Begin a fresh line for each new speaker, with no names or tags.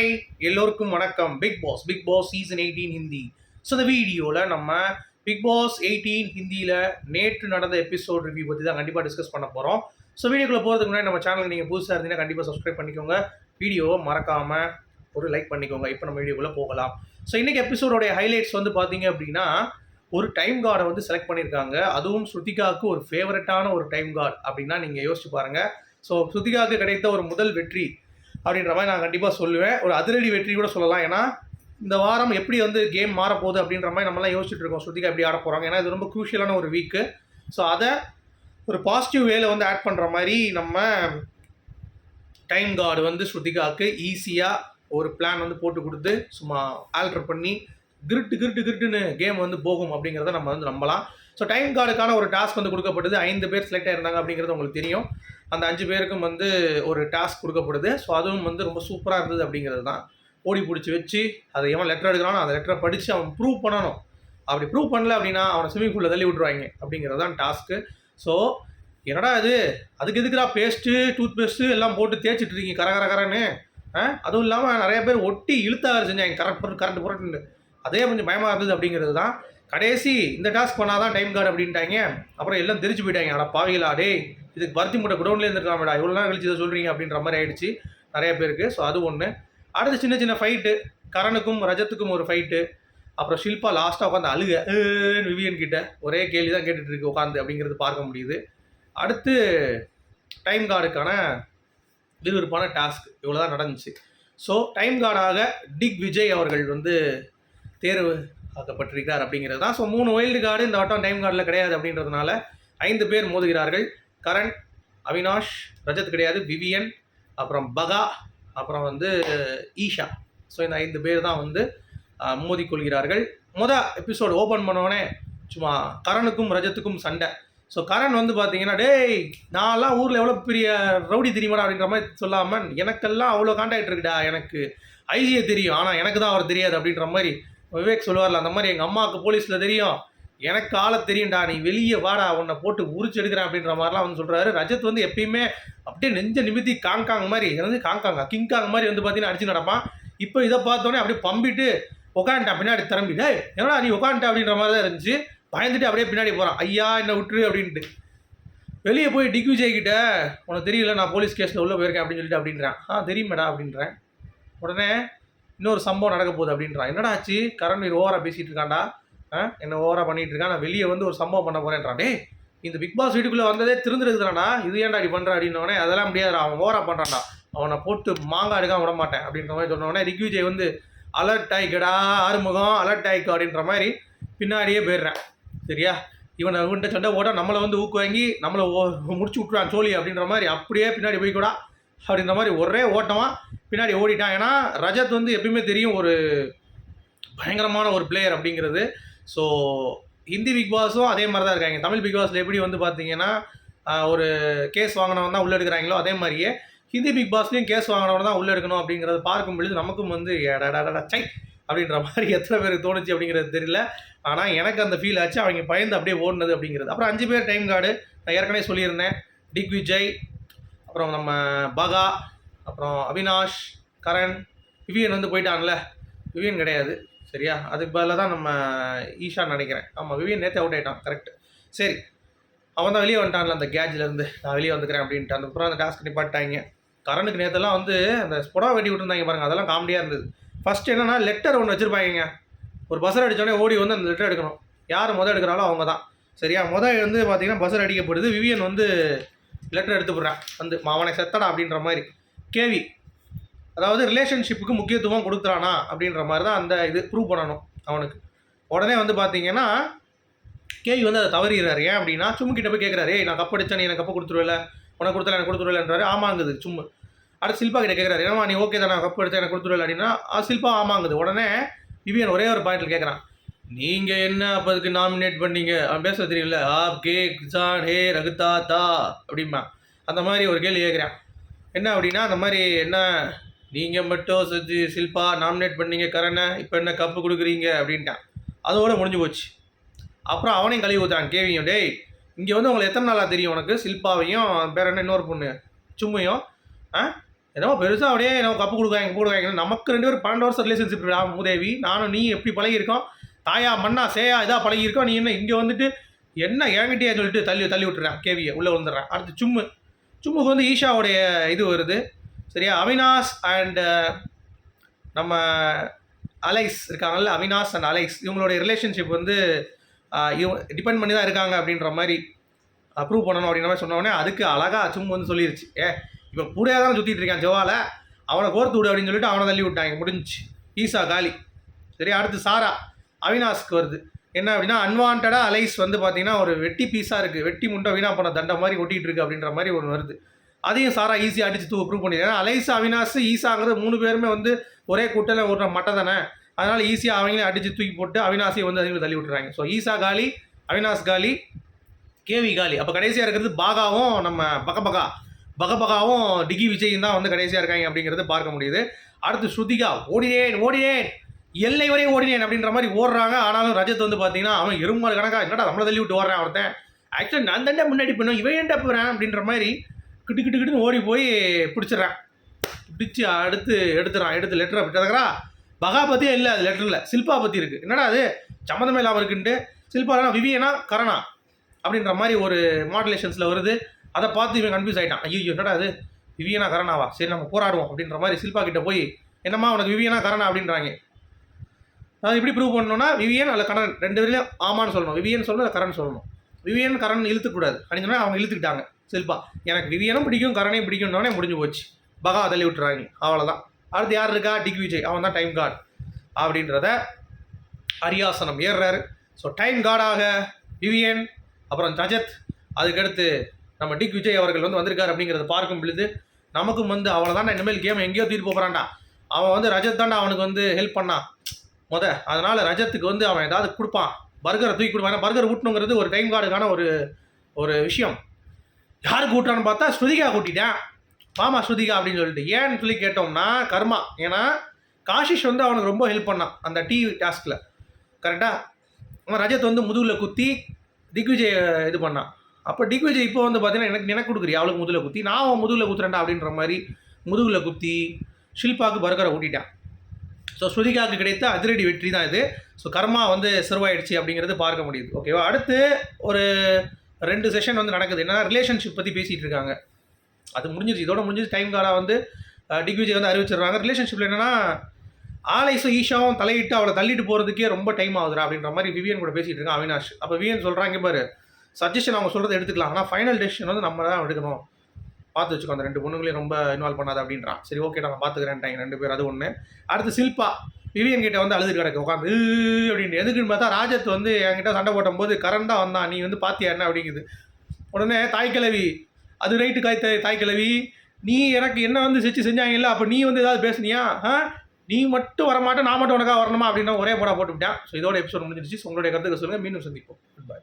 Hi எல்லோருக்கும் வணக்கம். Big boss big boss season eighteen Hindi so இந்த வீடியோவில் நம்ம பிக் பாஸ் எயிட்டீன் ஹிந்தியில் நேற்று நடந்த எபிசோட் ரிவ்யூ பற்றி தான் கண்டிப்பாக டிஸ்கஸ் பண்ண போகிறோம் ஸோ வீடியோக்குள்ளே போகிறதுக்கு முன்னாடி நம்ம சேனலுக்கு நீங்கள் புதுசாக இருந்தீங்கன்னா கண்டிப்பாக சப்ஸ்கிரைப் பண்ணிக்கோங்க. வீடியோவை மறக்காமல் ஒரு லைக் பண்ணிக்கோங்க. இப்போ நம்ம வீடியோக்குள்ளே போகலாம். ஸோ இன்றைக்கி எபிசோடோடைய ஹைலைட்ஸ் வந்து பார்த்தீங்க அப்படின்னா ஒரு டைம் கார்டை வந்து செலக்ட் பண்ணியிருக்காங்க அதுவும் ஸ்ருதிகாவுக்கு ஒரு ஃபேவரட்டான ஒரு டைம் கார்டு அப்படின்னா நீங்கள் யோசிச்சு பாருங்கள் ஸோ ஸ்ருதிகாவுக்கு கிடைத்த ஒரு முதல் வெற்றி அப்படின்ற மாதிரி நான் கண்டிப்பாக சொல்லுவேன். ஒரு அதிரடி வெற்றி கூட சொல்லலாம். ஏன்னா இந்த வாரம் எப்படி வந்து கேம் மாறப்போகுது அப்படின்ற மாதிரி நம்மலாம் யோசிச்சுட்டு இருக்கோம். ஸ்ருதிகா எப்படி ஆட போகிறாங்க ஏன்னா இது ரொம்ப குரூஷியலான ஒரு வீக்கு ஸோ அதை ஒரு பாசிட்டிவ் வேல வந்து ஆட் பண்ணுற மாதிரி நம்ம டைம் கார்டு வந்து ஸ்ருதிகாவுக்கு ஈஸியாக ஒரு பிளான் வந்து போட்டு கொடுத்து சும்மா ஆல்டர் பண்ணி கிரிட்டு கிருட்டு கிருட்டுன்னு கேம் வந்து போகும் அப்படிங்கிறத நம்ம வந்து நம்பலாம். ஸோ டைம் கார்டுக்கான ஒரு டாஸ்க் வந்து கொடுக்கப்பட்டது. ஐந்து பேர் செலக்ட் ஆயிருந்தாங்க அப்படிங்கிறது உங்களுக்கு தெரியும். அந்த அஞ்சு பேருக்கும் வந்து ஒரு டாஸ்க் கொடுக்கப்படுது. ஸோ அதுவும் வந்து ரொம்ப சூப்பராக இருந்தது அப்படிங்கிறது தான். ஓடி பிடிச்சி வச்சு அதை எவன் லெட்டர் எடுக்கிறானோ அந்த லெட்டரை படித்து அவன் ப்ரூவ் பண்ணணும். அப்படி ப்ரூவ் பண்ணல அப்படின்னா அவனை ஸ்விம்மிங் பூலில் தள்ளி விட்ருவாங்க அப்படிங்கிறது தான் டாஸ்க்கு ஸோ என்னடா இது? அதுக்கு எதுக்குடா பேஸ்ட்டு டூத் பேஸ்ட்டு எல்லாம் போட்டு தேய்ச்சிட்டு இருக்கீங்க? கர கர கரன்னு. ஆ? அதுவும் இல்லாமல் நிறைய பேர் ஒட்டி இழுத்தாக செஞ்சாங்க. கரெக்ட் பொருள் கரண்ட் புரட்டுன்னு. அதே கொஞ்சம் பயமாக இருந்தது அப்படிங்கிறது தான். கடைசி இந்த டாஸ்க் பண்ணாதான் டைம் கார்டு அப்படின்ட்டாங்க. அப்புறம் எல்லாம் தெரிஞ்சு போயிட்டாங்க. அட பாவிகளா டேய். இதுக்கு பருத்தி மூட்டை குடோன்லேயே இருந்துருக்காமடா இவ்வளோ நாள் கழிச்சு இதை சொல்கிறீங்க அப்படின்ற மாதிரி ஆயிடுச்சு. நிறைய பேருக்கு. ஸோ அது ஒன்று அடுத்து சின்ன சின்ன ஃபைட்டு கரனுக்கும் ரஜத்துக்கும் ஒரு ஃபைட்டு அப்புறம் ஷில்பா லாஸ்ட்டாக உட்காந்து அழுக. விவியன் கிட்ட ஒரே கேள்வி தான் கேட்டுட்டு இருக்கு உட்காந்து அப்படிங்கிறது பார்க்க முடியுது. அடுத்து டைம் கார்டுக்கான விறுவிறுப்பான டாஸ்க் இவ்வளோ தான் நடந்துச்சு ஸோ டைம் கார்டாக டிக் விஜய் அவர்கள் வந்து தேர்வு ஆக்கப்பட்டிருக்கிறார் அப்படிங்கிறது தான். ஸோ மூணு வைல்டு கார்டு இந்த வட்டம் டைம் கார்டில் கிடையாது அப்படின்றதுனால ஐந்து பேர் மோதுகிறார்கள். கரண் அவினாஷ் ரஜத் கிடையாது விவியன் அப்புறம் பகா அப்புறம் வந்து ஈஷா. ஸோ இந்த ஐந்து பேர் தான் வந்து மோதிக்கொள்கிறார்கள் முத எபிசோடு ஓப்பன் பண்ணோடனே சும்மா கரனுக்கும் ரஜத்துக்கும் சண்டை. ஸோ கரண் வந்து பார்த்தீங்கன்னா டேய் நான்லாம் ஊரில் எவ்வளோ பெரிய ரவுடி தெரியுமாடா? அப்படின்ற மாதிரி சொல்லாமல் எனக்கெல்லாம் அவ்வளோ காண்டாக்ட் இருக்குடா எனக்கு ஐஜியை தெரியும். ஆனால் எனக்கு தான் அவர் தெரியாது. அப்படின்ற மாதிரி விவேக் சொல்லுவார்ல அந்த மாதிரி எங்கள் அம்மாவுக்கு போலீஸில் தெரியும். எனக்கு ஆளை தெரியும்டா நீ வெளியே வாடா உன்னை போட்டு உரிச்சு எடுக்கிறேன் அப்படின்ற மாதிரிலாம் வந்து சொல்கிறாரு ரஜத் வந்து எப்பயுமே அப்படியே நெஞ்ச நிமித்தி காங்காங் மாதிரி வந்து காங்காங்கா கிங்காங் மாதிரி வந்து பார்த்தீங்கன்னா அடிச்சு நடப்பான். இப்போ இதை பார்த்தோன்னே அப்படியே பம்பிட்டு உட்காந்துட்டா பின்னாடி திரும்பிட்டு என்னடா நீ உட்காந்துட்டா அப்படின்ற மாதிரி தான் இருந்துச்சு. பயந்துட்டு அப்படியே பின்னாடி போகிறான் ஐயா என்ன விட்டுரு அப்படின்ட்டு. வெளியே போய் டிக் விஜய் கிட்ட உனக்கு தெரியல நான் போலீஸ் கேஸில் உள்ளே போயிருக்கேன் அப்படின்னு சொல்லிட்டு அப்படின்றான். ஆ தெரியுமேடா அப்படின்றேன். உடனே இன்னொரு சம்பவம் நடக்க போகுது அப்படின்றான். என்னடா ஆச்சு? கரண் நீர் ஓவராக பேசிகிட்டு இருக்கான்டா. என்ன ஓவராக பண்ணிட்டு இருக்கான் நான் வெளியே வந்து ஒரு சம்பவம் பண்ண போகிறேன்றான் இந்த பிக் பாஸ் வீட்டுக்குள்ளே வந்ததே திருந்துருக்குறானா இது ஏன்டா அப்படி பண்ணுற அப்படின்னோடனே அதெல்லாம் முடியாதுடா. அவன் ஓவராக பண்ணுறான்டா அவனை போட்டு மாங்காய் எடுக்காம விட மாட்டேன். அப்படின்ற மாதிரி சொன்னோடனே ரிக்விஜய் வந்து அலர்ட் ஆயிக்கடா ஆறுமுகம் அலர்ட் ஆயிக்கோ. அப்படின்ற மாதிரி பின்னாடியே போயிடுறேன். சரியா? இவனை இவன்கிட்ட சண்டை ஓட நம்மளை வந்து ஊக்கு வாங்கி நம்மளை ஓ- முடிச்சு விட்ருவான் சோழி அப்படின்ற மாதிரி அப்படியே பின்னாடி போய்க்கூடா. அப்படின்ற மாதிரி ஒரே ஓட்டமாக பின்னாடி ஓடிட்டான். ஏன்னா ரஜத் வந்து எப்பயுமே தெரியும் ஒரு பயங்கரமான ஒரு பிளேயர் அப்படிங்கிறது. ஸோ ஹிந்தி பிக் பாஸும் அதே மாதிரி தான் இருக்காங்க. தமிழ் பிக் பாஸில் எப்படி வந்து பார்த்தீங்கன்னா ஒரு கேஸ் வாங்கினவன் தான் உள்ளே எடுக்கிறாங்களோ அதே மாதிரியே ஹிந்தி பிக் பாஸ்லேயும் கேஸ் வாங்கினவன் தான் உள்ளே எடுக்கணும் அப்படிங்கிறத பார்க்கும் பொழுது நமக்கும் வந்து சை! அப்படின்ற மாதிரி எத்தனை பேருக்கு தோணுச்சு அப்படிங்கிறது தெரியல. ஆனால் எனக்கு அந்த ஃபீல் ஆச்சு. அவங்க பயந்து அப்படியே ஓடினது அப்படிங்கிறது. அப்புறம் அஞ்சு பேர் டைம் கார்டு நான் ஏற்கனவே சொல்லியிருந்தேன். டிக் விஜய் அப்புறம் நம்ம பகா அப்புறம் அவினாஷ் கரண் விவியன் வந்து போயிட்டான்ல. விவியன் கிடையாது. சரியா? அதுக்கு பதிலாக தான் நம்ம ஈஷான்னு நினைக்கிறேன். ஆமாம் விவியன் நேற்று அவுட் ஆகிட்டான் கரெக்ட் சரி. அவன் தான் வெளியே வந்துட்டான்ல அந்த கேஜ்லேருந்து நான் வெளியே வந்துக்கிறேன் அப்படின்ட்டு. அந்த அப்புறம் அந்த டாஸ்க் நிப்பாட்டாங்க கரனுக்கு நேற்றெல்லாம் வந்து அந்த புடவை வெட்டி விட்டுருந்தாங்க பாருங்க. அதெல்லாம் காமெடியாக இருந்தது. ஃபர்ஸ்ட் என்னன்னா லெட்டர் ஒன்று வச்சுருப்பாங்க ஒரு பஸ்ஸர் அடித்தோடனே ஓடி வந்து அந்த லெட்டர் எடுக்கணும். யார் முதல் எடுக்கிறாலோ அவங்க தான். சரியா? முதல் வந்து பார்த்தீங்கன்னா பஸ்ஸர் அடிக்கப்படுது. விவியன் வந்து லெட்டர் எடுத்து போடுறான் வந்து அவனை செத்தடா அப்படின்ற மாதிரி. கேவி அதாவது ரிலேஷன்ஷிப்புக்கு முக்கியத்துவம் கொடுக்குறானா அப்படின்ற மாதிரி தான் அந்த இது ப்ரூவ் பண்ணணும் அவனுக்கு. உடனே வந்து பார்த்தீங்கன்னா கேவி வந்து அதை தவறிடுறாரு. ஏன் அப்படின்னா சும்மு கிட்ட போய் கேட்குறாரு ஏய் நான் கப் நீ எனக்கு கப்பை கொடுத்துருவில்ல? உனக்கு கொடுத்தல எனக்கு கொடுத்துருவில்லன்றாரு ஆமாங்குது சும்மு. அடுத்து சில்பா கிட்ட கேட்குறாரு ஏமா நீ ஓகே தான்? நான் கப் எடுத்து எனக்கு கொடுத்துருவில்ல? அப்படின்னா ஆ, சில்பா ஆமாங்குது. உடனே விவியன் ஒரே ஒரு பாயிண்டில் கேட்குறான் நீங்கள் என்ன அப்போ அதுக்கு நாமினேட் பண்ணீங்க? அவன் பேச தெரியல ஆப் கே கிசான் ஹே ரகுதா தா அப்படிம்பா அந்த மாதிரி ஒரு கேள்வி கேட்குறான் என்ன அப்படின்னா அந்த மாதிரி என்ன நீங்கள் மட்டும் செஞ்சு சில்பா நாமினேட் பண்ணீங்க கரணை இப்போ என்ன கப்பு கொடுக்குறீங்க? அப்படின்ட்டான். அதோட முடிஞ்சு போச்சு. அப்புறம் அவனையும் கழுவி ஊற்றுறான் கேவியும். டேய் இங்கே வந்து உங்களுக்கு எத்தனை நாளாக தெரியும் உனக்கு? சில்பாவையும் பேர் என்ன? இன்னொரு பொண்ணு. சும்மையும். ஆ? என்னமோ பெருசாக அப்படியே நம்ம கப்பு கொடுக்காங்க கொடுக்காங்க நமக்கு ரெண்டு பேரும் பன்னெண்டு வருஷம் ரிலேஷன்ஷிப் மூதேவி? நானும் நீ எப்படி பழகியிருக்கோம்? தாயா மண்ணா சேயா இதாக பழகியிருக்கோம். நீ என்ன இங்கே வந்துட்டு என்ன ஏங்கிட்டியா சொல்லிட்டு தள்ளி தள்ளி விட்டுறேன் கேவியை. உள்ளே வந்துடுறேன் அடுத்து சும்மு. சும்முக்கு வந்து ஈஷாவுடைய இது வருது. சரியா? அவினாஷ் அண்டு uh, நம்ம அலைஸ் இருக்காங்கல்ல? Avinash and Alice. இவங்களுடைய ரிலேஷன்ஷிப் வந்து இவ இவங்க டிபெண்ட் பண்ணி தான் இருக்காங்க அப்படின்ற மாதிரி அப்ரூவ் பண்ணணும் அப்படின்ற மாதிரி சொன்ன அதுக்கு அழகாக சும்மா வந்து சொல்லிருச்சு. ஏ இவன் கூடயே தான் சுற்றிட்டு இருக்கான் ஜவால. அவனை கோர்த்து விடு அப்படின்னு சொல்லிட்டு அவனை தள்ளி விட்டாங்க. முடிஞ்சுச்சு. ஈசா காலி. சரி அடுத்து சாரா. அவினாஷ்க்கு வருது. என்ன அப்படின்னா அன்வான்டாக அலைஸ் வந்து பார்த்தீங்கன்னா ஒரு வெட்டி பீஸாக இருக்குது வெட்டி முண்டை வீணா போன தண்டை மாதிரி ஒட்டிகிட்டு இருக்கு அப்படின்ற மாதிரி ஒன்று வருது. அதையும் சாரா ஈஸியாக அடிச்சு தூ ப்ரூவ் பண்ணிடுறாங்க அலைசா அவினாஸ் ஈசாங்கிறது மூணு பேருமே வந்து ஒரே கூட்டத்தில் ஒரு மட்டை தானே. அதனால் ஈஸியாக அவங்களே அடித்து தூக்கி போட்டு அவினாசியை வந்து அதிகம் தள்ளி விட்டுறாங்க. ஸோ ஈசா காலி அவினாஸ் காலி கேவி காலி. அப்போ கடைசியாக இருக்கிறது பாகாவும் நம்ம பகபகா. பகபகாவும் டிகி விஜயும் தான் வந்து கடைசியாக இருக்காங்க அப்படிங்கிறது பார்க்க முடியுது. அடுத்து ஸ்ருதிகா ஓடினேன் ஓடினேன். எல்லை வரை ஓடினேன் அப்படின்ற மாதிரி ஓடுறாங்க. ஆனாலும் ரஜத் வந்து பார்த்தீங்கன்னா அவன் எருமாள் கணக்காக என்னடா நம்மளை தள்ளி விட்டு ஓடுறான் ஒருத்தன்? ஆக்சுவலி நான் தாண்டா முன்னாடி பண்ணும் இவன் ஏன்டா போகிறேன் அப்படின்ற மாதிரி கிட்டு கிட்டு கிட்டுன்னு ஓடி போய் பிடிச்சிடுறான். பிடிச்சி அடுத்து எடுத்துறான் எடுத்து லெட்டரை விட்டதுக்கறா பகா பற்றியே இல்லை அது லெட்டரில் சில்பா பற்றி இருக்குது என்னடா அது? சம்மந்தமே இல்லாமல் இருக்குன்ட்டு. சில்பானா விவியனா? கரணா? அப்படின்ற மாதிரி ஒரு மாடுலேஷன்ஸில் வருது. அதை பார்த்து இவன் கன்ஃபியூஸ் ஆகிட்டான் ஐயோ என்னடா அது? விவியனா கரணாவா? சரி நம்ம போராடுவோம் அப்படின்ற மாதிரி சில்பா கிட்ட போய் என்னம்மா உனக்கு விவியனா கரணா? அப்படின்றாங்க. அது எப்படி ப்ரூவ் பண்ணணும்னா விவியன் அல்ல கரண் ரெண்டு பேர்லையும் ஆமான்னு சொல்லணும். விவியன் சொல்லணும் இல்லை கரண் சொல்லணும். விவியன் கரண் இழுத்துக்கூடாது. அப்படின்னு சொன்னால் அவங்க இழுத்துக்கிட்டாங்க. சில்பா. எனக்கு விவியனும் பிடிக்கும் கரணையும் பிடிக்கும்னோடனே முடிஞ்சு போச்சு. பகா தள்ளி விட்டுறாங்க அவ்வளோதான் அடுத்து யார் இருக்கா? டிக் விஜய். அவன் தான் டைம் கார்டு அப்படின்றத அரியாசனம் ஏறுறாரு. ஸோ டைம் கார்டாக விவியன் அப்புறம் ரஜத். அதுக்கடுத்து நம்ம டிக் விஜய் அவர்கள் வந்து வந்திருக்காரு அப்படிங்கிறத பார்க்கும் பொழுது நமக்கும் வந்து அவ்வளோதான் இனிமேல் கேம் எங்கேயோ தீர்ப்பு போகிறான்டா அவன் வந்து ரஜத் தான்டா அவனுக்கு வந்து ஹெல்ப் பண்ணான் முத அதனால் ரஜத்துக்கு வந்து அவன் ஏதாவது கொடுப்பான். பர்கரை தூக்கி கொடுப்பான். ஏன்னா பர்கர் ஊட்டணுங்கிறது ஒரு டைம் கார்டுக்கான ஒரு ஒரு விஷயம். யார் கூட்டான்னு பார்த்தா ஸ்ருதிகா கூட்டிட்டேன். மாமா ஸ்ருதிகா அப்படின்னு சொல்லிட்டு. ஏன்னு சொல்லி கேட்டோம்னா கர்மா. ஏன்னா காஷிஷ் வந்து அவனுக்கு ரொம்ப ஹெல்ப் பண்ணான் அந்த டீ டாஸ்கில் கரெக்டாக அவன் ரஜத் வந்து முதுகில் குத்தி திக்விஜய் இது பண்ணான். அப்போ திக்விஜய் இப்போ வந்து பார்த்தீங்கன்னா எனக்கு நினைக்க கொடுக்குறியா அவளுக்கு முதுகில் குத்தி. நான் அவன் முதுகில் குத்துறேன்டா அப்படின்ற மாதிரி முதுகில் குத்தி ஷில்பாவுக்கு பர்கரை கூட்டிட்டான் ஸோ ஸ்ருதிகாவுக்கு கிடைத்த அதிரடி வெற்றி தான் இது. ஸோ கர்மா வந்து சிறுவாயிடுச்சு அப்படிங்கிறது பார்க்க முடியுது. ஓகேவா அடுத்து ஒரு ரெண்டு செஷன் வந்து நடக்குது. என்னன்னா ரிலேஷன்ஷிப் பற்றி பேசிகிட்டு இருக்காங்க. அது முடிஞ்சிருச்சு. இதோட முடிஞ்சிருச்சு. டைம் காலாக வந்து டிக்விஜய் வந்து அறிவிச்சிடுறாங்க. ரிலேஷன்ஷிப்பில் என்னென்னா ஆலைஸும் ஈஷாவும் தலையிட்டு அவளை தள்ளிட்டு போகிறதுக்கே ரொம்ப டைம் ஆகுதுடா அப்படின்ற மாதிரி விவியன் கூட பேசிகிட்டு இருக்கான் அவினாஷ். அப்போ விவியன் சொல்கிறாங்க பாரு சஜஷன் அவங்க சொல்கிறத எடுத்துக்கலாம். ஆனால் ஃபைனல் டெசிஷன் வந்து நம்ம தான் எடுக்கணும். பார்த்து வச்சுக்கோ அந்த ரெண்டு பொண்ணுங்களையும் ரொம்ப இன்வால்வ் பண்ணாது அப்படின்றான் சரி ஓகே நான் பார்த்துக்கிறேன் ரெண்டு பேர் அது ஒன்று அடுத்து சில்பா. விவியன் கிட்ட வந்து அழுது கிடக்கு உட்காந்து அப்படின்னு. எதுக்குன்னு பார்த்தா ராஜத் வந்து என்கிட்ட சண்டை போட்டும் போது தான் வந்தான் நீ வந்து பாத்தியா என்ன? அப்படிங்குது. உடனே தாய் அது ரைட்டு காய் தாய் கிழவி நீ எனக்கு என்ன வந்து செஞ்சு செஞ்சாங்கல்ல அப்போ நீ வந்து ஏதாவது பேசுனியா? ஆ? நீ மட்டும் வரமாட்டேன் நான் மட்டும் உனக்காக வரணுமா? அப்படின்னா ஒரே போட போட்டுவிட்டேன். ஸோ இதோட எபிசோட் முடிஞ்சிருச்சு. உங்களுடைய கருத்துக்கு சொல்லுங்கள் மீண்டும் சந்திப்போம். Good bye